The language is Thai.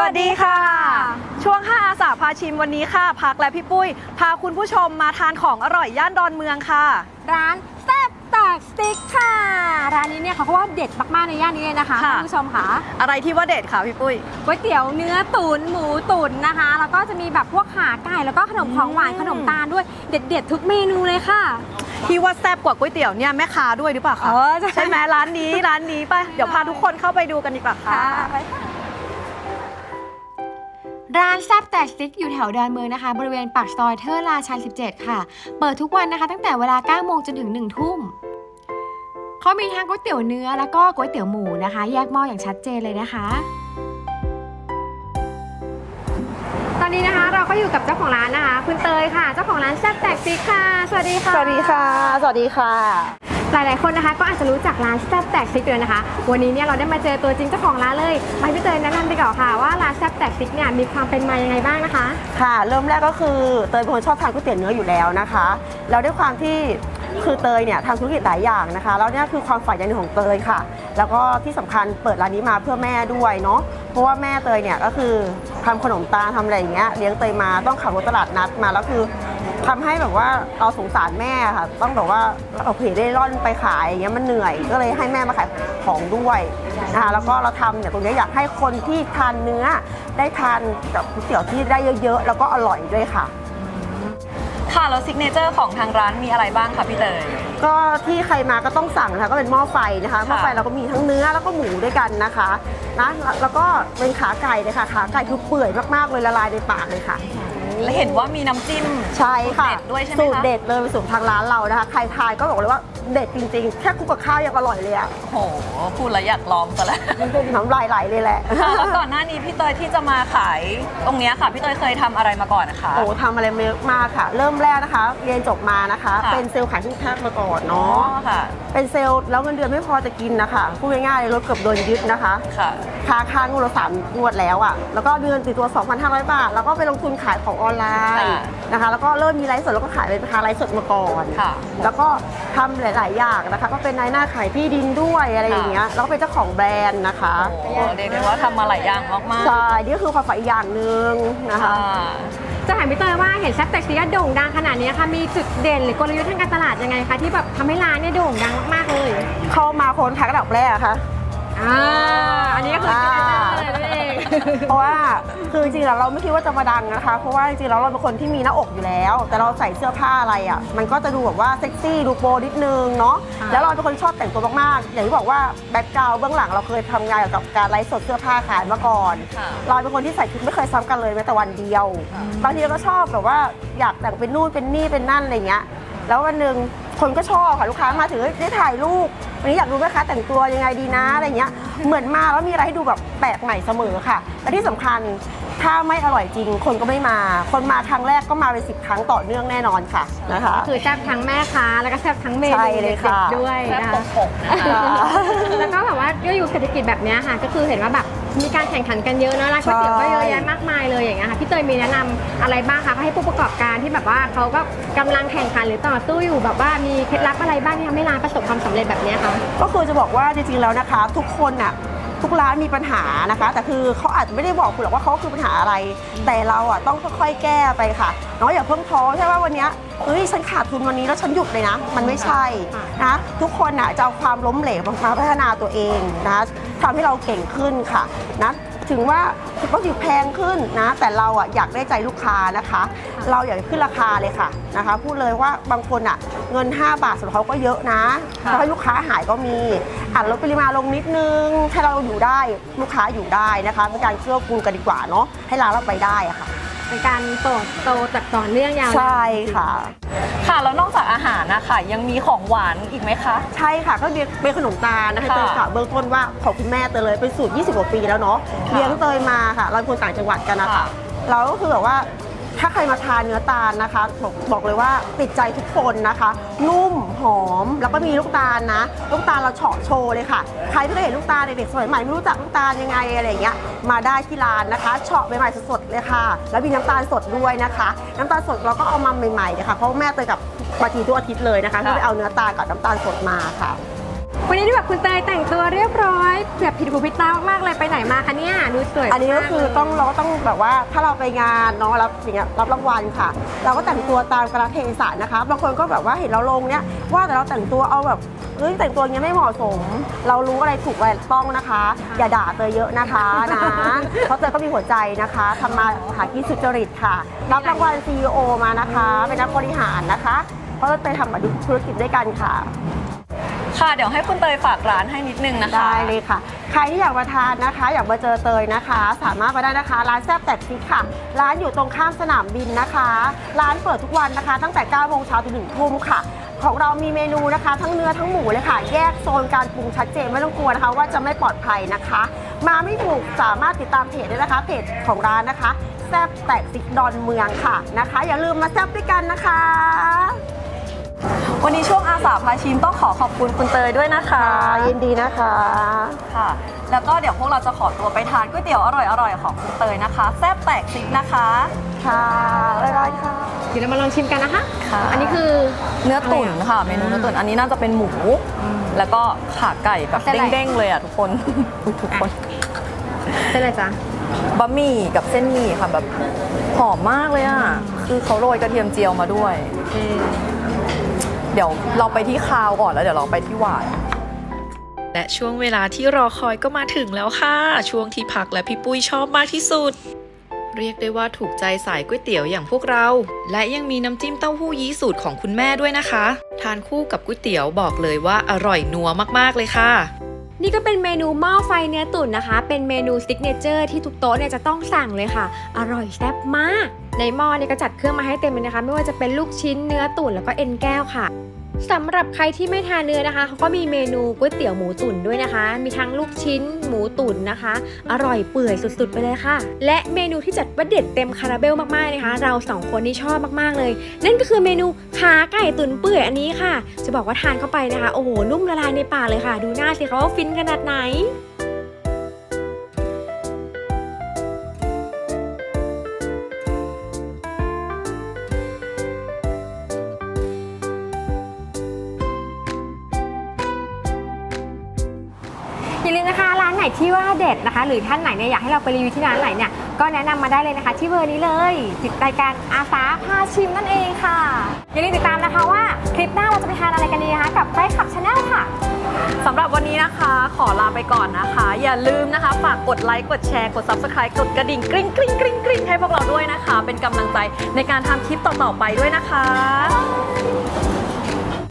วัสดีค่ะ ช่วง 5 อาสาพาชิมวันนี้ค่ะ พักและพี่ปุ้ย พาคุณผู้ชมมาทานของอร่อยย่านดอนเมืองค่ะ ร้านแซ่บแตกสติ๊กค่ะ ร้านนี้เนี่ยเขาก็ว่าเด็ดมากๆในย่านนี้เลยนะคะค่ะคุณผู้ชมค่ะอะไรที่ว่าเด็ดค่ะพี่ปุ้ย ก๋วยเตี๋ยวเนื้อตุ๋นหมูตุ๋นนะคะ แล้วก็จะมีแบบพวกขาไก่แล้วก็ขนมของหวานอืม ขนมตาลด้วยเด็ดๆทุกเมนูเลยค่ะ ที่ว่าแซ่บกว่าก๋วยเตี๋ยวเนี่ยแม่ค้าด้วยหรือเปล่าคะเออใช่ ใช่ไหมร้านนี้ร้านนี้ไปเดี๋ยวพาทุกคนเข้าไปดูกันดีกว่าค่ะ ร้านแซ่บแตกสติ๊กอยู่แถวดอนเมืองนะคะ บริเวณปากซอยเทอร์ราชัน 17 ค่ะ เปิดทุกวันนะคะ ตั้งแต่เวลา 9 โมงจนถึง 1 ทุ่มเขามีทั้งก๋วยเตี๋ยวเนื้อแล้วก็ก๋วยเตี๋ยวหมูนะคะ แยกหม้ออย่างชัดเจนเลยนะคะ ตอนนี้นะคะเราก็อยู่กับเจ้าของร้านนะคะ คุณเตยค่ะ เจ้าของร้านแซ่บแตกสติ๊กค่ะ สวัสดีค่ะ สวัสดีค่ะ สวัสดีค่ะ หลายๆคนนะคะ ก็อาจจะรู้จักร้านแซ่บแตกซิกเลยนะคะ วันนี้เนี่ยเราได้มาเจอตัวจริงเจ้าของร้านเลยมาให้พี่เตยแนะนำดีกว่าค่ะ ว่าร้านแซ่บแตกซิกเนี่ยมีความเป็นมายังไงบ้างนะคะ ค่ะ เริ่มแรกก็คือเตยเป็นคนชอบทานก๋วยเตี๋ยวเนื้ออยู่แล้วนะคะแล้วด้วยความที่คือเตยเนี่ยทำธุรกิจหลายอย่างนะคะ แล้วเนี่ยคือความฝันอย่างหนึ่งของเตยค่ะ แล้วก็ที่สำคัญเปิดร้านนี้มาเพื่อแม่ด้วยเนาะเพราะว่าแม่เตยเนี่ยก็คือทำขนมตาลทำอะไรอย่างเงี้ยเลี้ยงเตยมาต้องขับรถตลาดนัดมาแล้วคือ ทำให้แบบว่าเราสงสารแม่ค่ะ ต้องแบบว่าเอาเพได้ร่อนไปขายอย่างเงี้ยมันเหนื่อยก็เลยให้แม่มาขายของด้วยนะคะแล้วก็เราทำเนี่ยตรงเนี้ยอยากให้คนที่ทานเนื้อได้ทานกับก๋วยเตี๋ยวที่ได้เยอะๆ แล้วก็อร่อยด้วยค่ะ ค่ะแล้วซิกเนเจอร์ของทางร้านมีอะไรบ้างคะพี่เตยก็ที่ใครมาก็ต้องสั่งนะคะก็เป็นหม้อไฟนะคะหม้อไฟเราก็มีทั้งเนื้อแล้วก็หมูด้วยกันนะคะนะแล้วก็เป็นขาไก่เลยค่ะขาไก่คือเปื่อยมากๆเลยละลายในปากเลยค่ะ และเห็นว่ามีน้ำจิ้ม ใช่ค่ะสูตรเด็ดด้วยใช่ไหมคะ สูตรเด็ดเลยเป็นสูตรทางร้านเรานะคะ ใครทานก็บอกเลยว่าเด็ดจริงๆ แค่คลุกกับข้าวยังอร่อยเลยอะโอ้โหพูดแล้วอยากลองซะแล้ว น้ำลายไหลเลยแหละ ค่ะแล้วก่อนหน้านี้พี่เตยที่จะมาขายตรงเนี้ยค่ะ พี่เตยเคยทำอะไรมาก่อนนะคะ โอ้ทำอะไรมาเยอะมากค่ะ เริ่มแรกนะคะ เรียนจบมานะคะ ค่ะ เป็นเซลล์ขายทุกแพ็คมาก่อนอ๋อเนาะ ค่ะ เป็นเซลล์แล้วเงินเดือนไม่พอจะกินนะคะ พูดง่ายๆเลยรถเกือบโดนยึดนะคะ ค่ะ ค้าค้างวดละสามงวดแล้วอะ่ะ แล้วก็เดือนติดตัว 2,500 บาท แล้วก็ไปลงทุนขายของออนไลน์ค่ะนะคะแล้วก็เริ่มมีไลฟ์สดแล้วก็ขายเป็นค้าไลฟ์สดมาก่อนค่ะ แล้วก็ทำหลาย ๆ อย่างนะคะ ก็เป็นนายหน้าขายที่ดินด้วยอะไรอย่างเงี้ยแล้วก็เป็นเจ้าของแบรนด์นะคะโอ้โหเรียกได้ว่าทำมาหลายอย่างมากๆใช่นี่ก็คือความฝันอีกอย่างหนึ่งนะคะค่ะจะถามพี่เตยว่าเห็นแซ่บแตกซิกโด่งดังขนาดนี้ค่ะมีจุดเด่นหรือกลยุทธ์ทางการตลาดยังไงคะที่แบบทำให้ร้านเนี่ยโด่งดังมากๆเลย เข้ามาคนทักอันดับแรกอะค่ะอ่าอันนี้ก็คือ เองเพราะว่าคือจริงๆแล้วเราไม่คิดว่าจะมาดังนะคะ เพราะว่าจริงๆแล้วเราเป็นคนที่มีหน้าอกอยู่แล้ว แต่เราใส่เสื้อผ้าอะไรอะมันก็จะดูแบบว่าเซ็กซี่ดูโปรนิดนึงเนาะค่ะแล้วเราเป็นคนชอบแต่งตัวมากๆอย่างที่บอกว่าแบ็คกราวด์เบื้องหลังเราเคยทำงานเกี่ยวกับการไลฟ์สดเสื้อผ้าขายมาก่อน ค่ะเราเป็นคนที่ใส่ชุดไม่เคยซ้ำกันเลยแม้แต่วันเดียว บางทีเราก็ชอบแบบว่าอยากแต่งเป็นนู่นเป็นนี่เป็นนั่นอะไรเงี้ย แล้ววันหนึ่งคนก็ชอบค่ะลูกค้ามาถึงเฮ้ยได้ถ่ายรูปวันนี้อยากดูแม่ค้าแต่งตัวยังไงดีนะอะไรเงี้ยเหมือนมาแล้วมีอะไรให้ดูแบบแปลกใหม่เสมอค่ะและที่สำคัญถ้าไม่อร่อยจริง คนก็ไม่มา คนมาครั้งแรกก็มาเป็นสิบครั้งต่อเนื่องแน่นอนค่ะนะคะคือแซ่บทั้งแม่ค้าแล้วก็แซ่บทั้งเมนูใช่เลยเด็ดค่ะๆด้วยแซ่บนะตคะกปกนะคะแล้วก็แบบว่าก็อยู่ เศรษฐกิจแบบนี้ค่ะ ก็คือเห็นว่าแบบมีการแข่งขันกันเยอะเนอะร้านก๋วยเตี๋ยวก็เยอะแยะมากมายเลยอย่างเงี้ยค่ะพี่เตยมีแนะนำอะไรบ้างคะให้ผู้ประกอบการที่แบบว่าเขาก็กำลังแข่งขันหรือต่อสู้อยู่แบบว่ามีเคล็ดลับอะไรบ้างที่ทำให้ร้านประสบความสำเร็จแบบนี้คะก็คือจะบอกว่าจริงๆแล้วนะคะ ทุกคนน่ะทุกร้านมีปัญหานะคะ แต่คือเขาอาจจะไม่ได้บอกคุณหรอกว่าเขาคือปัญหาอะไร แต่เราอะต้องค่อยๆแก้ไปค่ะเนาะอย่าเพิ่งท้อใช่ว่าวันนี้ เฮ้ยฉันขาดทุนวันนี้แล้วฉันหยุดเลยนะ มันไม่ใช่นะทุกคนน่ะจะเอาความล้มเหลวมาพัฒนาตัวเองนะทำให้เราเก่งขึ้นค่ะนะถึงว่าวัตถุดิบแพงขึ้นนะ แต่เราอะอยากได้ใจลูกค้านะคะ เราอยากขึ้นราคาเลยค่ะนะคะ พูดเลยว่าบางคนอะเงิน 5 บาทสำหรับเขาก็เยอะนะค่ะเขาให้ลูกค้าหายก็มีอัดลดปริมาณลงนิดนึงให้เราอยู่ได้ลูกค้าอยู่ได้นะคะเป็นการเกื้อกูลกันดีกว่าเนาะให้ร้านเราไปได้อะค่ะ เป็นการโตโตจากต่อเนื่องยาวใช่ค่ะ ค่ะแล้วนอกจากอาหารนะคะยังมีของหวานอีกไหมคะ ใช่ค่ะก็เรียกเป็นขนมตาลนะคะค่ะเตยกะเบื้องต้นว่าของคุณแม่เตยเลยเป็นสูตร 20 กว่าปีแล้วเนาะค่ะเลี้ยงเตยมาค่ะ เราเป็นคนต่างจังหวัดกันนะคะค่ะ เราก็คือแบบว่า ถ้าใครมาทานเนื้อตาลนะคะบอกบอกเลยว่าติดใจทุกคนนะคะ นุ่มหอมแล้วก็มีลูกตาลนะ ลูกตาลเราเฉาะโชว์เลยค่ะ ใครที่เคยเห็นลูกตาลเด็กๆสมัยใหม่ไม่รู้จักลูกตาลยังไงอะไรอย่างเงี้ยมาได้ที่ร้านนะคะเฉาะใหม่ๆสดๆเลยค่ะ แล้วมีน้ำตาลสดด้วยนะคะ น้ำตาลสดเราก็เอามาใหม่ๆเลยค่ะเพราะว่าแม่เตยกับมาทีทุกอาทิตย์เลยนะคะค่ะก็ไปเอาเนื้อตาลกับน้ำตาลสดมาค่ะ วันนี้ที่แบบคุณเตยแต่งตัวเรียบร้อยแบบผิดหูผิดตามากๆเลยไปไหนมาคะเนี่ยดูสวยอันนี้ก็คือมากเลยต้องเราก็ต้องแบบว่าถ้าเราไปงานเนาะรับอย่างเงี้ยรับรางวัลค่ะ เราก็แต่งตัวตามกระเทศะนะคะบางคนก็แบบว่าเห็นเราลงเนี้ยว่าแต่เราแต่งตัวเอาแบบเอ้ยแต่งตัวอย่างเงี้ยไม่เหมาะสม เรารู้อะไรถูกอะไรต้องนะคะ อย่าด่าเตยเยอะนะคะนะเพราะเตยก็มีหัวใจนะคะทำมาหากินสุจริตค่ะ รับรางวัล CEO มานะคะ เป็นนักบริหารนะคะ เพราะเราเตยทำมาดูธุรกิจด้วยกันค่ะ ค่ะ เดี๋ยวให้คุณเตยฝากร้านให้นิดนึงนะคะ ได้เลยค่ะ ใครที่อยากมาทานนะคะ อยากมาเจอเตยนะคะ สามารถมาได้นะคะ ร้านแซ่บแตกซิกค่ะ ร้านอยู่ตรงข้ามสนามบินนะคะ ร้านเปิดทุกวันนะคะ ตั้งแต่9โมงเช้าถึง1ทุ่มค่ะ ของเรามีเมนูนะคะ ทั้งเนื้อทั้งหมูเลยค่ะ แยกโซนการปรุงชัดเจนไม่ต้องกลัวนะคะ ว่าจะไม่ปลอดภัยนะคะ มาไม่ถูกสามารถติดตามเพจได้นะคะเพจของร้านนะคะแซ่บแตกซิกดอนเมืองค่ะนะคะ อย่าลืมมาแซ่บด้วยกันนะคะ วันนี้ช่วงอาสาพาชิมต้องขอขอบคุณคุณเตยด้วยนะคะยินดีนะคะ ค่ะ แล้วก็เดี๋ยวพวกเราจะขอตัวไปทานก๋วยเตี๋ยวอร่อยๆของคุณเตยนะคะ แซ่บแตกซิกนะคะ ค่ะบ๊ายบายค่ะ เดี๋ยวเรามาลองชิมกันนะคะ ค่ะ อันนี้คือเนื้อตุ๋นอะไรอะค่ะ เมนูเนื้อตุ๋นอันนี้น่าจะเป็นหมู แล้วก็ขาไก่แบบเส้นอะไรเด้งๆเลยอะทุกคนอุ๊ยทุกคนเป็นอะไรจ๊ะบะหมี่กับเส้นหมี่ค่ะแบบหอมมากเลยอะ คือเขาโรยกระเทียมเจียวมาด้วย เดี๋ยวเราไปที่คาวก่อนแล้วเดี๋ยวเราไปที่หวาน และช่วงเวลาที่รอคอยก็มาถึงแล้วค่ะ ช่วงที่พักและพี่ปุ้ยชอบมากที่สุด เรียกได้ว่าถูกใจสายก๋วยเตี๋ยวอย่างพวกเรา และยังมีน้ำจิ้มเต้าหู้ยี้สูตรของคุณแม่ด้วยนะคะ ทานคู่กับก๋วยเตี๋ยวบอกเลยว่าอร่อยนัวมากๆเลยค่ะนี่ก็เป็นเมนูหม้อไฟเนื้อตุ๋นนะคะ เป็นเมนูซิกเนเจอร์ที่ทุกโต๊ะเนี่ยจะต้องสั่งเลยค่ะ อร่อยแซ่บมาก ในหม้อเนี่ยก็จัดเครื่องมาให้เต็มเลยนะคะ ไม่ว่าจะเป็นลูกชิ้นเนื้อตุ๋นแล้วก็เอ็นแก้วค่ะ สำหรับใครที่ไม่ทานเนื้อนะคะเขาก็มีเมนูก๋วยเตี๋ยวหมูตุ๋นด้วยนะคะ มีทั้งลูกชิ้นหมูตุ๋นนะคะ อร่อยเปื่อยสุดๆไปเลยค่ะ และเมนูที่จัดว่าเด็ดเต็มคาราเบลมากๆนะคะ เราสองคนนี่ชอบมากๆเลย นั่นก็คือเมนูขาไก่ตุ๋นเปื่อยอันนี้ค่ะ จะบอกว่าทานเข้าไปนะคะ โอ้โหนุ่มละลายในปากเลยค่ะ ดูหน้าสิคะว่าฟินขนาดไหน อย่าลืมนะคะร้านไหนที่ว่าเด็ดนะคะ หรือท่านไหนเนี่ยอยากให้เราไปรีวิวที่ร้านไหนเนี่ยก็แนะนำมาได้เลยนะคะ ที่เบอร์นี้เลยติดรายการอาสาพาชิมนั่นเองค่ะอย่าลืมติดตามนะคะว่าคลิปหน้าเราจะไปทานอะไรกันดีนะคะกับไฟขับชาแนลค่ะ สำหรับวันนี้นะคะ ขอลาไปก่อนนะคะ อย่าลืมนะคะ ฝากกดไลค์กดแชร์กด subscribe กดกระดิ่งกริ๊งกริ๊งกริ๊งกริ๊งให้พวกเราด้วยนะคะ เป็นกำลังใจในการทำคลิปต่อๆไปด้วยนะคะ